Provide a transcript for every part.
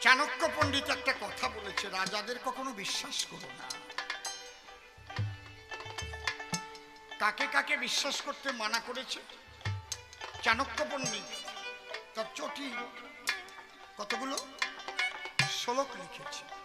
চাণক্য পণ্ডিত একটা কথা বলেছে, রাজাদের কখনো বিশ্বাস করো না। কাকে কাকে বিশ্বাস করতে মানা করেছে? চাণক্য পণ্ডিত, তার চটি কতগুলো? শ্লোক লিখেছে।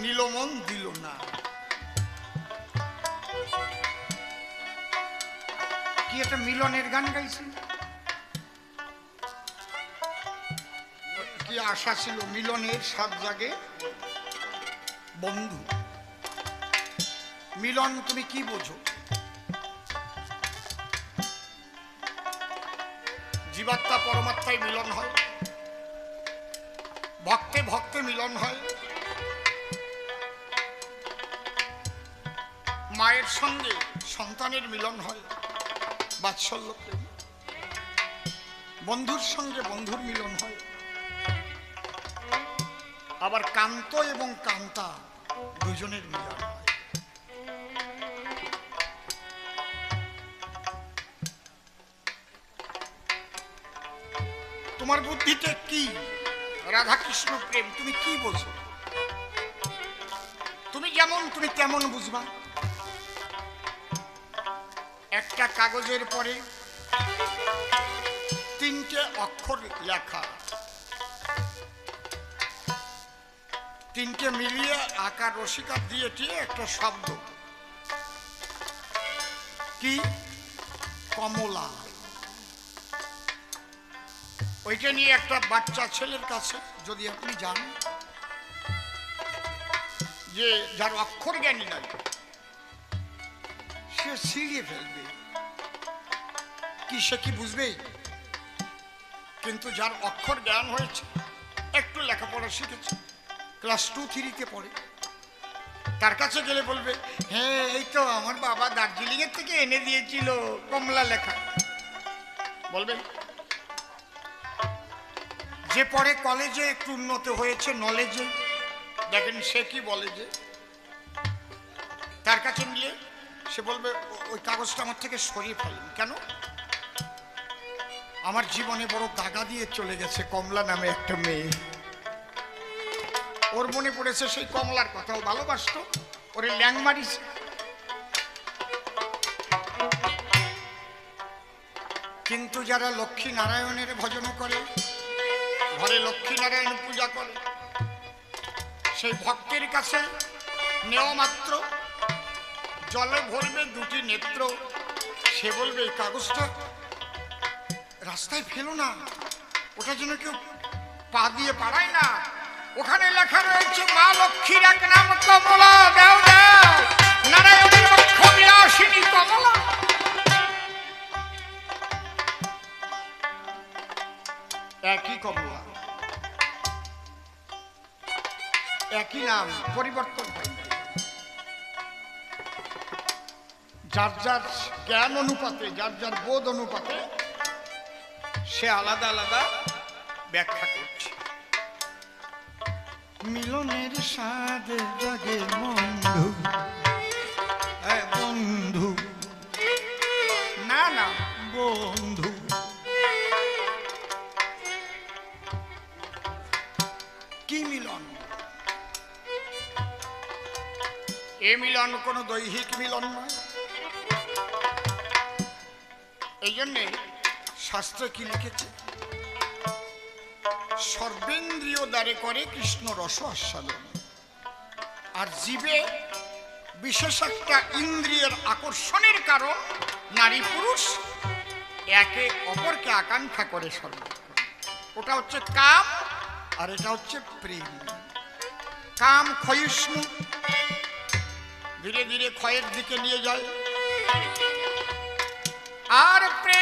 নীলমন দিল না। কি একটা মিলনের গান গাইছি? কি আশা ছিল মিলনের সাত জাগে? বন্ধু, মিলন তুমি কি বোঝো? জীবাত্মা পরমাত্মায় মিলন হয়, ভক্তে ভক্তে মিলন হয়। মায়ের সঙ্গে সন্তানের মিলন হয়, বাৎসল্য প্রেম। বন্ধুর সঙ্গে বন্ধুর মিলন হয়। আবার কান্ত এবং কান্তা দুজনের মিলন তোমার বুদ্ধিতে কি? রাধা কৃষ্ণ প্রেম, তুমি কি বলছো তুমি যেমন, তুমি তেমন বুঝবা। একটা কাগজের পরে তিনটে অক্ষর লেখা। তিনটে মিলিয়ে আকার রসিকার দিয়ে টিয়ে একটা শব্দ। কি? কমলা। ওইটা নিয়ে একটা বাচ্চা ছেলের কাছে যদি আপনি যান, যে যার অক্ষর জ্ঞানী নাই, সে ছিঁড়িয়ে ফেলবে। কি সে কি বুঝবে? কিন্তু যার অক্ষর জ্ঞান হয়েছে, একটু লেখাপড়া শিখেছে ক্লাস টু থ্রিতে পড়ে। তার কাছে গেলে বলবে হ্যাঁ এই তো আমার বাবা দার্জিলিং এর থেকে এনে দিয়েছিল কমলা লেখা। বলবেন যে পরে কলেজে একটু উন্নত হয়েছে নলেজে দেখেন সে কি বলে যে, তার কাছে নিয়ে সে বলবে ওই কাগজটা আমার থেকে সরিয়ে ফেলেন। কেন? আমার জীবনে বড় দাগা দিয়ে চলে গেছে কমলা নামে একটা মেয়ে। ওর মনে পড়েছে সেই কমলার কথাও ভালোবাসতো, ওরে ল্যাং মারিছে কিন্তু যারা লক্ষ্মী নারায়ণের ভজন করে, ঘরে লক্ষ্মী নারায়ণ পূজা করে, সেই ভক্তের কাছে নেওয়া মাত্র, জলে ভরবে দুটি নেত্র, সে বলবে, এই কাগজটা রাস্তায় ফেলো না। ওটা যেন কেউ পা দিয়ে পাড়ায় না। ওখানে লেখা রয়েছে, মা লক্ষ্মীর এক নাম কমলা, দেও দেও। নারায়ণের বক্ষ বিলাসিনী কমলা। একই কমলা। একই নাম, পরিবর্তন যার যার জ্ঞান অনুপাতে, যার যার বোধ অনুপাতে সে আলাদা আলাদা ব্যাখ্যা করছে। মিলনের স্বাদ জাগে বন্ধু। বন্ধু। না না। বন্ধু। কি মিলন? এ মিলন কোনো দৈহিক মিলন নয়। এই জন্যে শাস্ত্রে কি লিখেছে? সর্বেন্দ্রিয় দ্বারে করে কৃষ্ণ রস আস্বাদন। আর জীবে বিশেষ একটা ইন্দ্রিয়ের আকর্ষণের কারণ, নারী পুরুষ একে অপরকে আকাঙ্ক্ষা করে সর্বক্ষণ ওটা হচ্ছে কাম আর এটা হচ্ছে প্রেম। কাম ক্ষয়িষ্ণু, ধীরে ধীরে ক্ষয়ের দিকে নিয়ে যায়। আর প্রেম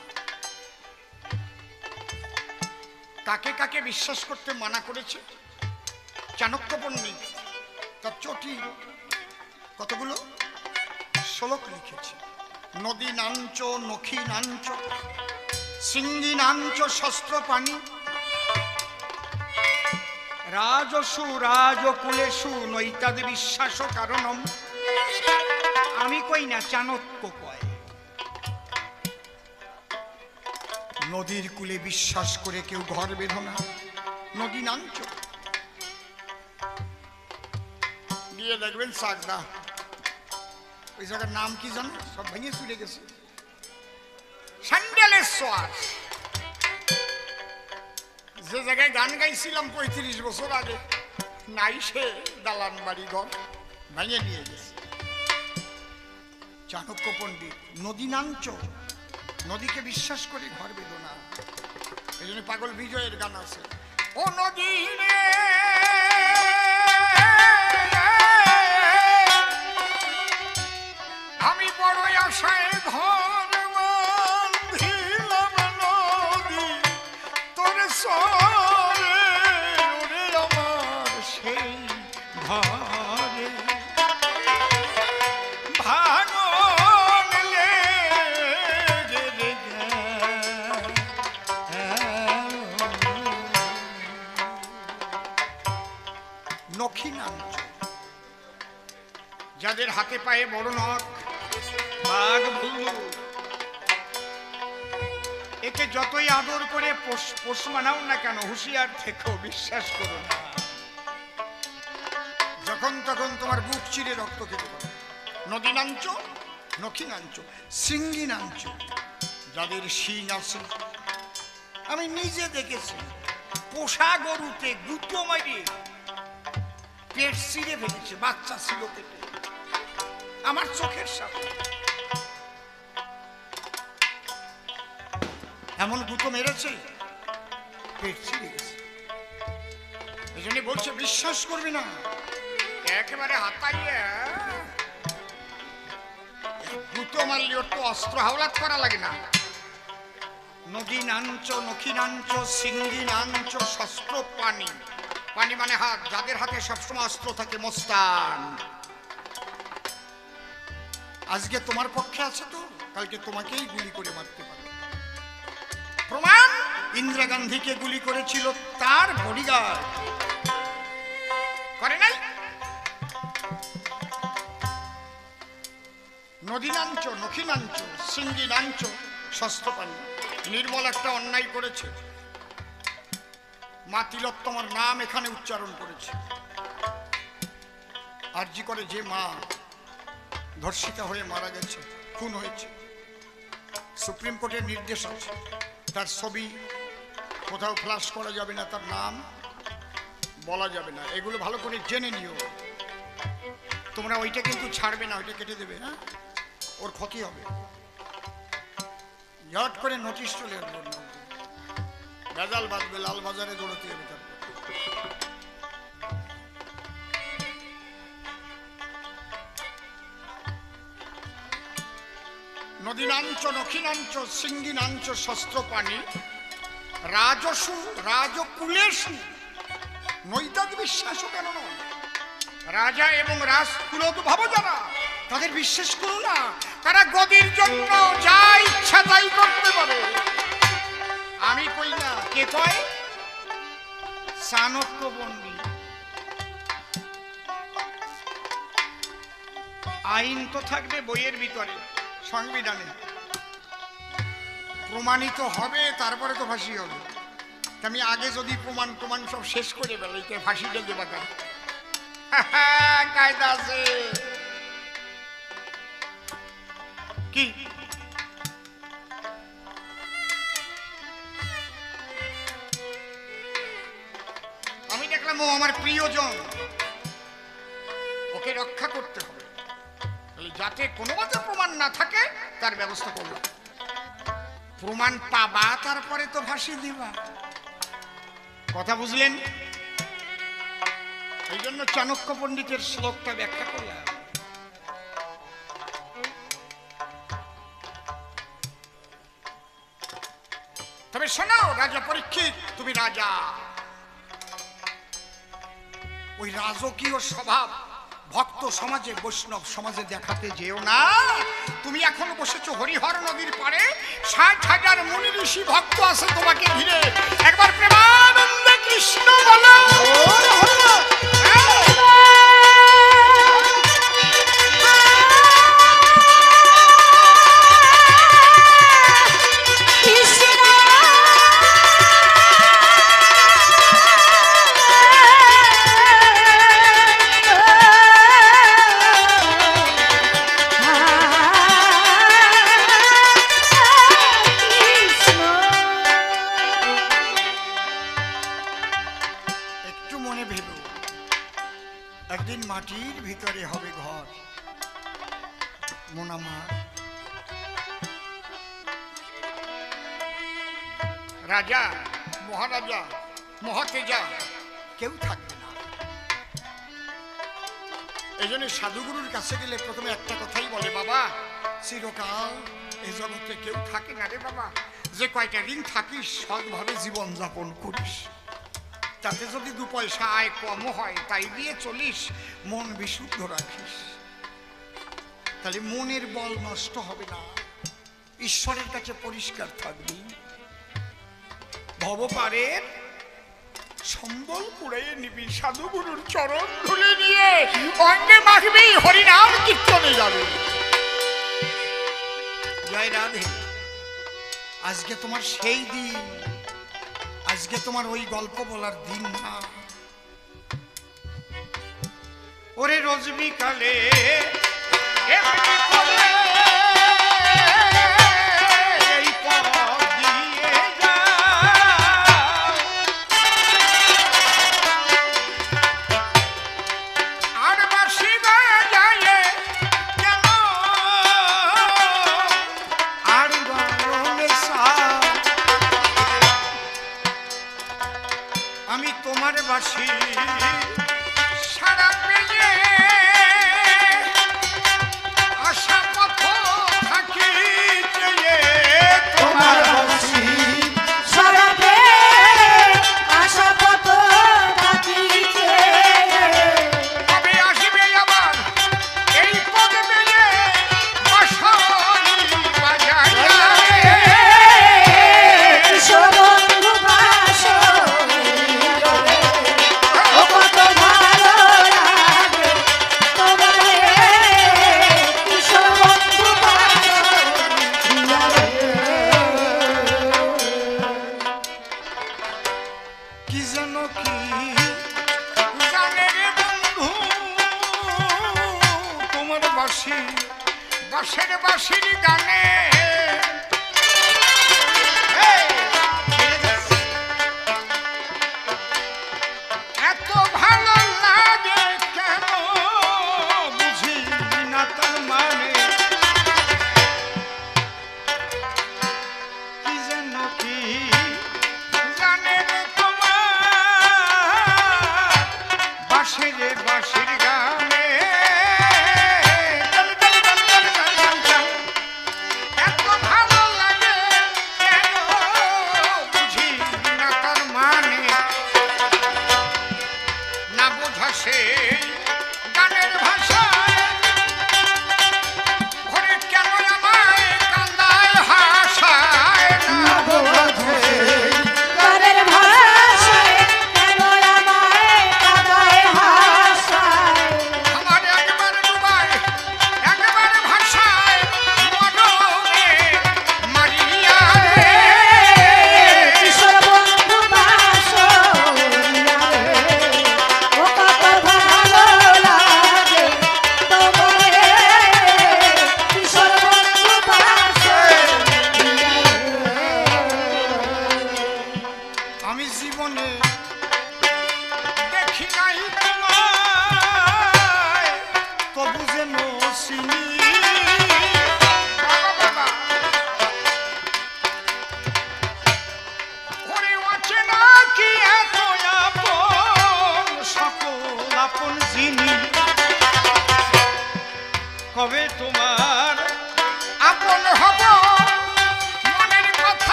কাকে কাকে বিশ্বাস করতে মানা করেছে? চাণক্য পণ্ডিত তার চটি কতগুলো? শ্লোক লিখেছে। নদী নাঞ্চ, নখী নাঞ্চ, সিঙ্গি নাঞ্চ, শস্ত্র পানি রাজসু রাজকুলেশু নৈতাদ বিশ্বাস কারণম। আমি কই না চাণক্য নদীর কুলে বিশ্বাস করে কেউ ঘর বেঁধো না। নদী নাঞ্চ গিয়ে দেখবেন সাগদা। ওই জায়গার নাম কি জানো? সব ভেঙে চলে গেছে। স্যান্ডেলেশ্বর যে জায়গায় গান গাইছিলাম পঁয়ত্রিশ বছর আগে, নাই সে দালান বাড়ি ঘর, ভেঙে নিয়ে গেছে। চাণক্য পণ্ডিত, নদী নাঞ্চ নদীকে বিশ্বাস করি ঘর বেদনা। এই জন্য পাগল বিজয়ের গান আছে। ও নদী রে! হাতে পায়ে বড় নখ বাঘ ভুলু একে যতই আদর করে পোষ মানাও না কেন, হুঁশিয়ার থেকেও বিশ্বাস করো না। যখন তখন তোমার বুক চিরে রক্ত খেতে পারে নদী নাঞ্চ নখী নাঞ্চ সিঙ্গি নাঞ্চ যাদের শিং আছে। আমি নিজে দেখেছি, পোষা গরুতে গুতো মারিয়ে পেট ছিঁড়ে ফেলেছে, বাচ্চা ছিল পেটে। আমার চোখের সামনে। এমন গুতো মেরেছে বলছে, বিশ্বাস করবি না। একেবারে হাতাইয়া গুতো মারলি, ওর তো অস্ত্র হাওলাত করা লাগে না। নদী নাঞ্চ নখী নাঞ্চ সিঙ্গি নাঞ্চ শস্ত্র পানি। পানি মানে হাত, যাদের হাতে সবসময় অস্ত্র থাকে, মোস্তান। আজকে তোমার পক্ষে আছে তো, কালকে তোমাকেই গুলি করে মারতে পারে। প্রমাণ, ইন্দিরা গান্ধীকে গুলি করেছিল তার বডিগার্ড করে নাই? নদী নাঞ্চ নখী নাঞ্চ সিঙ্গি নাঞ্চ স্বাস্থ্যপানি নির্মল একটা অন্যায় করেছে। মা তিলোত্তমার নাম এখানে উচ্চারণ করেছে। আরজি করে যে মা ধর্ষিতা হয়ে মারা গেছে, খুন হয়েছে। সুপ্রিম কোর্টের নির্দেশ আছে, তার ছবি কোথাও ফ্লাশ করা যাবে না, তার নাম বলা যাবে না। এগুলো ভালো করে জেনে নিও। তোমরা ওইটা কিন্তু ছাড়বে না, ওইটা কেটে দেবে হ্যাঁ? ওর ক্ষতি হবে। হট করে নোটিশ চলে আসবে। ভেজাল বাঁধবে লাল বাজারে দৌড়তে হবে তারপর। নদীনাঞ্চ, নখিনাঞ্চ, সিঙ্গিনাঞ্চ শস্ত্র পানি রাজসু, রাজকুলেশু। নৈতাদ বিশ্বাসও কেন নয়? রাজা এবং রাজকুলোদ্ভব যারা, তাদের বিশ্বাস করো না। তারা গদির জন্য যা ইচ্ছা তাই করতে পারে। আমি কই না, কে কয়? চাণক্য পণ্ডিত আইন তো থাকবে বইয়ের ভিতরে। সংবিধানে। প্রমাণিত হবে, তারপরে তো ফাঁসি হবে। আমি আগে যদি প্রমাণ প্রমাণ সব শেষ করে ফেলাই তো ফাঁসিটা দেবা কেন কায়দা আছে। কি? আমি দেখলাম ও আমার প্রিয়জন। ওকে রক্ষা করতে হবে। যাতে কোনো মতে প্রমাণ না থাকে, তার ব্যবস্থা করলাম। প্রমাণ পাবা, তারপরে তো ভাসিয়ে দিবা। কথা বুঝলেন? এই জন্য চাণক্য পণ্ডিতের শ্লোকটা ব্যাখ্যা করলাম। তবে শোনো, রাজা পরীক্ষিত, তুমি রাজা। ওই রাজকীয় স্বভাব ভক্ত সমাজে, বৈষ্ণব সমাজে দেখাতে যেও না। তুমি এখন বসেছো হরিহর নদীর পাড়ে। ষাট হাজার মুনি ঋষি ভক্ত আছে তোমাকে ঘিরে। একবার প্রেমানন্দে কৃষ্ণ বলো। থাকে না রে বাবা। যে কয়টা দিন থাকিস সৎভাবে জীবন যাপন করিস। তাতে যদি দু পয়সা আয় কম হয়, তাই দিয়ে চলিস, মন বিশুদ্ধ রাখিস। তাহলে মনের বল নষ্ট হবে না। ঈশ্বরের কাছে পরিষ্কার থাকবি। ভবপারের সম্বল কুড়াইয়ে নিবি, সাধুগুরুর চরণ ধুলে নিয়ে। অঙ্গে মাখবি, হরিনাম কীর্তনে যাবে। জয় রাধে। আজকে তোমার সেই দিন। আজকে তোমার ওই গল্প বলার দিন না। ওরে রোজ বিকালে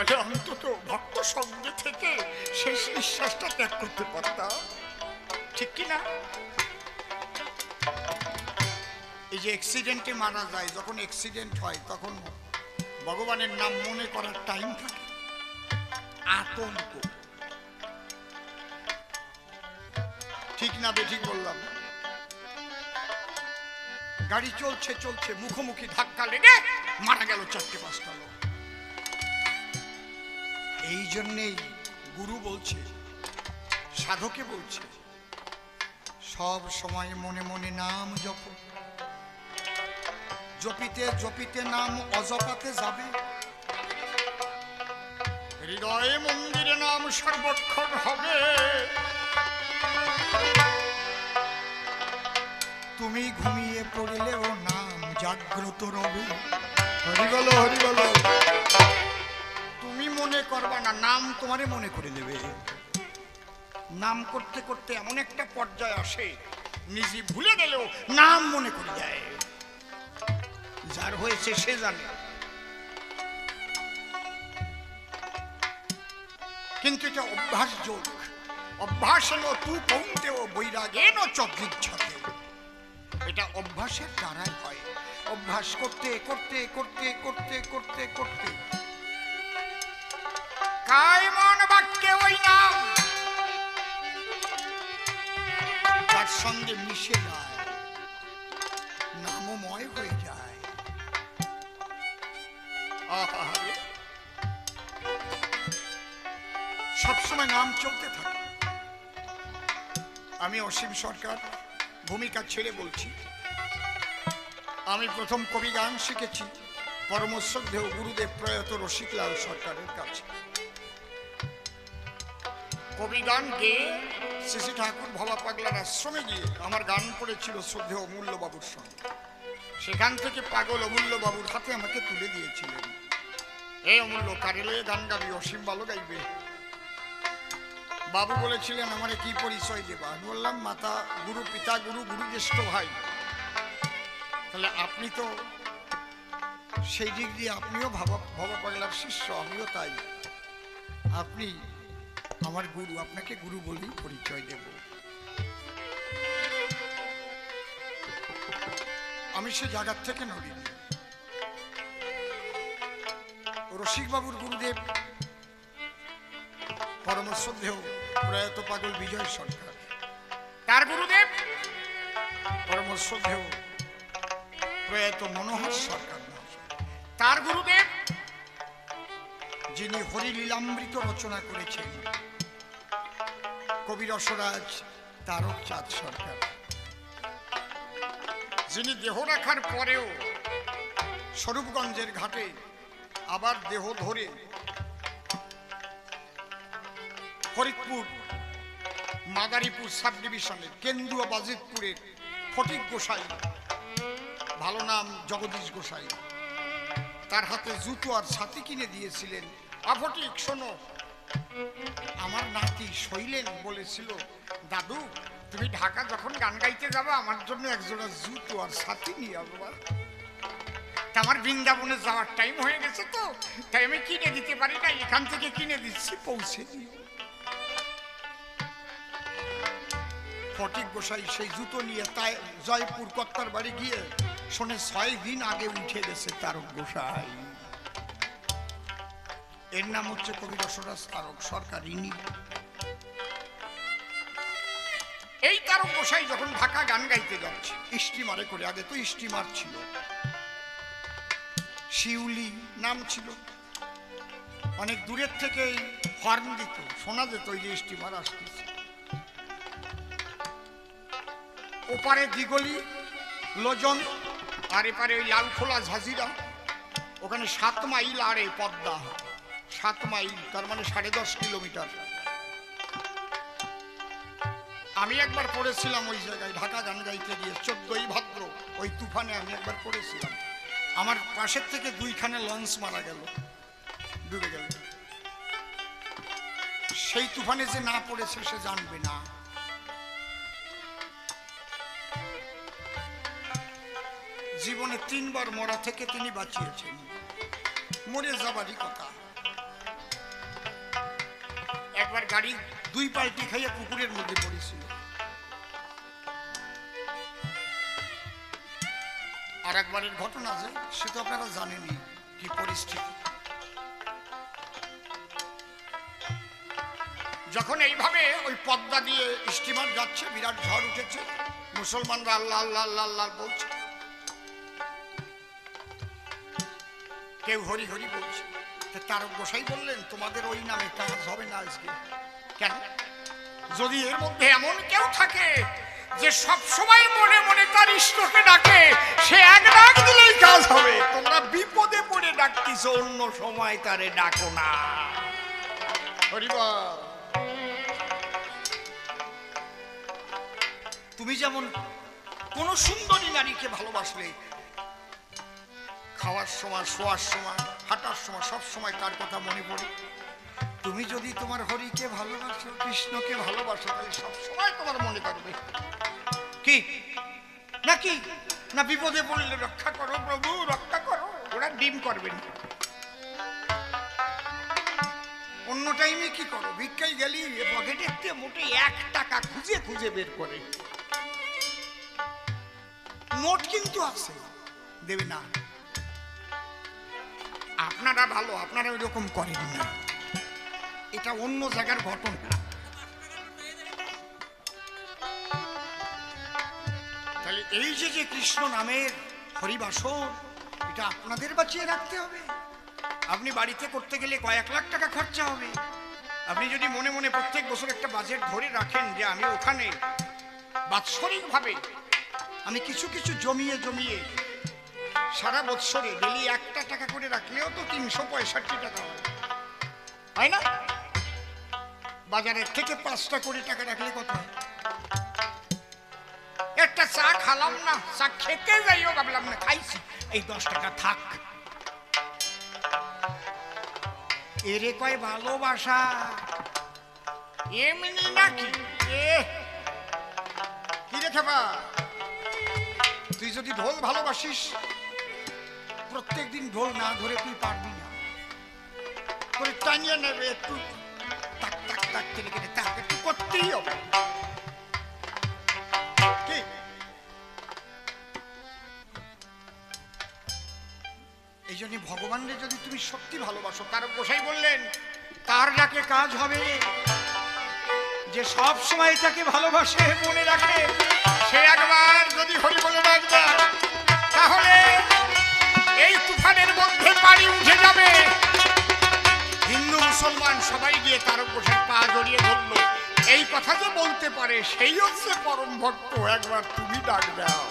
তাহলে অন্তত ভক্ত সঙ্গে থেকে শেষ নিঃশ্বাসটা ত্যাগ করতে পারতাম। ঠিক কি না এই যে অ্যাক্সিডেন্টে মারা যায়, যখন অ্যাক্সিডেন্ট হয়, তখন ভগবানের নাম মনে করার টাইম থাকে। আতঙ্ক। ঠিক না বেঠিক বললাম গাড়ি চলছে চলছে, মুখোমুখি ধাক্কা লেগে মারা গেল চারটে পাঁচটা লোক। এই জন্যেই গুরু বলছে, সাধকে বলছে, সব সময় মনে মনে নাম জপ। জপিতে জপিতে নাম অজপাতে যাবে। হৃদয়ে মন্দিরে নাম সর্বক্ষণ হবে। তুমি ঘুমিয়ে পড়লেও নাম জাগ্রত রবে। হরি বলো হরি বলো তুমি মনে করবা না, নাম তোমারে মনে করে দেবে। নাম করতে করতে এমন একটা পর্যায়ে আসে, নিজে ভুলে গেলেও নাম মনে করে যায় যার হয়েছে সে জানে। কিন্তু এটা অভ্যাস যোগ। অভ্যাস হলো তু কৌন্তে ও বৈরাগেন চদ্রিচ্ছতে এটা অভ্যাসের দ্বারাই হয়। অভ্যাস করতে করতে করতে করতে করতে করতে। সবসময় নাম থাকে। আমি অসীম সরকার, ভূমিকা ছেড়ে বলছি। আমি প্রথম কবি গান শিখেছি, পরমশ্রদ্ধেয় গুরুদেব প্রয়াত রসিকলাল সরকারের কাছে। কবি গান গেয়ে শ্রী ঠাকুর ভবা পাগলার আশ্রমে গিয়ে আমার গান পড়েছিল শ্রদ্ধেয় অমূল্যবাবুর সঙ্গে। সেখান থেকে পাগল অমূল্যবাবুর হাতে আমাকে তুলে দিয়েছিলেন। এই অমূল্য কারেলে গান গাবি, অসীম ভালো গাইবে। বাবু বলেছিলেন, আমার কি পরিচয় দেবা? আমি বললাম, মাতা, গুরু, পিতা, গুরু গুরু জ্যেষ্ঠ ভাই। তাহলে আপনি তো সেই দিক দিয়ে আপনিও ভাবা, ভবা পাগলার শিষ্য, আমিও তাই। আপনি আমার গুরু আপনাকে গুরু বলেই পরিচয় দেব। আমি সে জায়গার থেকে নড়িনি রসিকবাবুর গুরুদেব পরম শ্রদ্ধেয় প্রয়াত পাগল বিজয় সরকার। তার গুরুদেব? পরম শ্রদ্ধেয় প্রয়াত মনোহর সরকার তার গুরুদেব? যিনি হরিলীলামৃত রচনা করেছেন। কবি রসরাজ, তারক চাঁদ সরকার। যিনি দেহ রাখার পরেও স্বরূপগঞ্জের ঘাটে আবার দেহ ধরে ফরিদপুর, মাদারীপুর সাব ডিভিশনের কেন্দ্রীয় বাজিতপুরের ফটিক গোসাই, ভালো নাম জগদীশ গোসাই। তার হাতে জুতো আর ছাতি কিনে দিয়েছিলেন আফটিক, শোনো। আমার নাতি শৈলেন বলেছিল, দাদু, তুমি ঢাকা যখন গান গাইতে যাবে, আমার জন্য একজোড়া জুতো আর ছাতি নিয়ে আসবা তা আমার বৃন্দাবনে যাওয়ার টাইম হয়ে গেছে তো, তাই আমি কিনে দিতে পারি না এখান থেকে কিনে দিচ্ছি, পৌঁছে দিও। ফটিক গোসাই সেই জুতো নিয়ে তাই জয়পুর কর্তার বাড়ি গিয়ে শোনে, ছয় দিন আগে উঠে গেছে তারক গোসাই। এর নাম হচ্ছে কবি রসরাজ তারক সরকার এই তারক গোসাই যখন ঢাকা গান গাইতে যাচ্ছে স্টিমারে করে, আগে তো স্টিমার ছিল। শিউলি নাম ছিল। অনেক দূরের থেকে হর্ন দিত, শোনা যেত ওই যে স্টিমার আসতেছে। ওপারে দিগলি, লোজন, আর এপারে ওই লালখোলা ঝাঁঝিরা। ওখানে সাত মাইল আর এই পদ্মা। সাত মাইল, তার মানে সাড়ে দশ কিলোমিটার। আমি একবার পড়েছিলাম ওই জায়গায়, ঢাকা গান গাইতে গিয়ে, চোদ্দই ভাদ্র, ওই তুফানে আমি একবার পড়েছিলাম। আমার পাশের থেকে দুইখানে লঞ্চ মারা গেল, ডুবে গেল। সেই তুফানে যে না পড়েছে, সে জানবে না। জীবনে তিনবার মরা থেকে তিনি বাঁচিয়েছেন। মরে যাবারই কথা। একবার গাড়ি দুই পাল্টি খাইয়ে পুকুরের মধ্যে পড়েছিল। আর একবারের ঘটনা যে, সে তো আপনারা জানেনই কি পরিস্থিতি। যখন এইভাবে ওই পদ্মা দিয়ে স্টিমার যাচ্ছে, বিরাট ঝড় উঠেছে, মুসলমানরা আল্লাহ আল্লাহ আল্লাহ আল্লাহ বলছে। কেউ হরি হরি বলছে। তা তারক গোসাই বললেন, তোমাদের ওই নামে কাজ হবে না আজকে। কেন? যদি এর মধ্যে এমন কেউ থাকে যে সব সময় মনে মনে তার ইষ্টকে ডাকে, সে এক ডাক দিলেই কাজ হবে। তোমরা বিপদে পড়ে ডাকতিস অন্য সময় তারে ডাকো না। তুমি যেমন কোন সুন্দরী নারীকে ভালোবাসলে, খাওয়ার সময়, শোয়ার সময় হাঁটার সময়, সব সময় তার কথা মনে পড়ে। তুমি যদি তোমার হরিকে ভালোবাসো, কৃষ্ণকে ভালোবাসো, তাহলে সব সময় তোমার মনে থাকবে। কি? নাকি না বিপদে পড়লে রক্ষা করো প্রভু, রক্ষা করো। ওরা ডিম করবেন অন্য টাইমে কি করো? ভিক্ষায় গেলি পকেটে একটু মোটে এক টাকা খুঁজে খুঁজে বের করে। নোট কিন্তু আছে। দেবে না। আপনারা ভালো, আপনারা ওই রকম করেন না। এটা অন্য জায়গার ঘটনা। তাহলে এই যে যে কৃষ্ণ নামের হরিবাসন, এটা আপনাদের বাঁচিয়ে রাখতে হবে। আপনি বাড়িতে করতে গেলে কয়েক লাখ টাকা খরচা হবে। আপনি যদি মনে মনে প্রত্যেক বছর একটা বাজেট ধরে রাখেন যে আমি ওখানে বাৎসরিকভাবে আমি কিছু কিছু জমিয়ে জমিয়ে সারা বৎসরে ডেলি একটা টাকা করে রাখলেও তো তিনশো পঁয়ষট্টি টাকা হয় হয় না? বাজারের থেকে পাঁচটা কোটি টাকা রাখলে কত? একটা চা খালাম না, চা খেতে যাইও ভাবলাম না, খাইছি। এই দশ টাকা থাক। এরে কয় ভালোবাসা। এমনি নাকি? কি রেখে তুই যদি ঢোল ভালোবাসিস প্রত্যেক দিন ঢোল না ধরে তুই পারবি না। করে টানিয়ে নেবে একটু। তাক তাক তাক কেটে কেটে তাক, একটু করতেই হবে। এই জন্য ভগবানকে যদি তুমি সত্যি ভালোবাসো, তার গোসাই বললেন, তার ডাকে কাজ হবে। যে সব সময় তাকে ভালোবাসে, মনে রাখে, সে একবার যদি হরি বলে ডাকবে মধ্যে পানি উঠে যাবে। হিন্দু মুসলমান সবাই গিয়ে তার গোসাই পা জড়িয়ে ধরলো। এই কথা যে বলতে পারে, সেই হচ্ছে পরম ভক্ত, একবার তুমি ডাক দাও।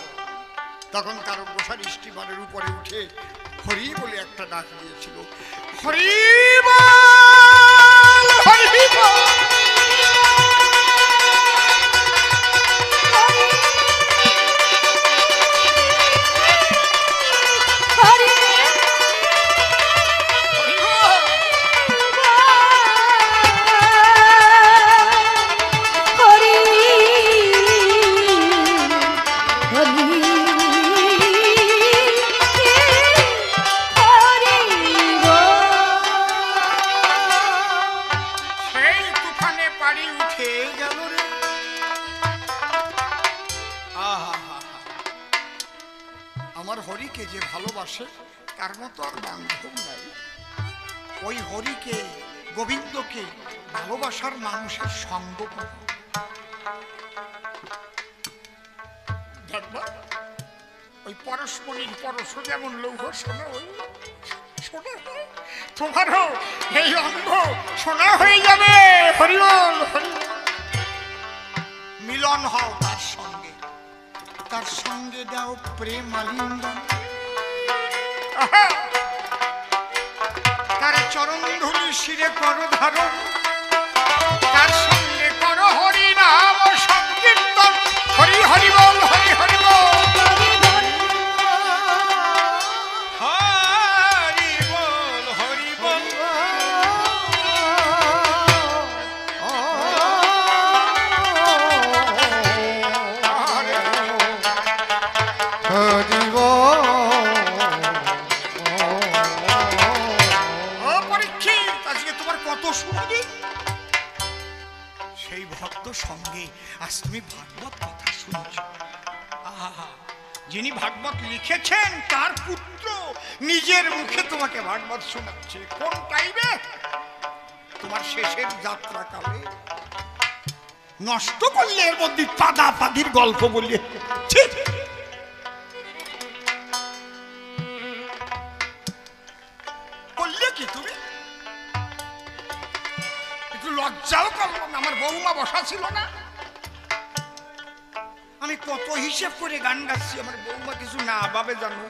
তখন তার গোসার স্টিমারের উপরে উঠে হরি বলে একটা ডাক দিয়েছিল। হরি হরি মিলন হও তার সঙ্গে। তার সঙ্গে দাও প্রেম আলিঙ্গন! তার চরণ ধুলি শিরে করো ধারণ। তার সঙ্গে করো হরি মুখে তোমাকে ভাগবত শোনাচ্ছে। কোন টাইমে তোমার শেষের যাত্রা কালে। নষ্ট করলে এর মধ্যে পাদা পাদির গল্প বললে। ছি! করলে কি তুমি? একটু লজ্জাও করল না, আমার বৌমা বসা ছিল না। আমি কত হিসেব করে গান গাচ্ছি, আমার বৌমা কিছু না ভাবে জানো।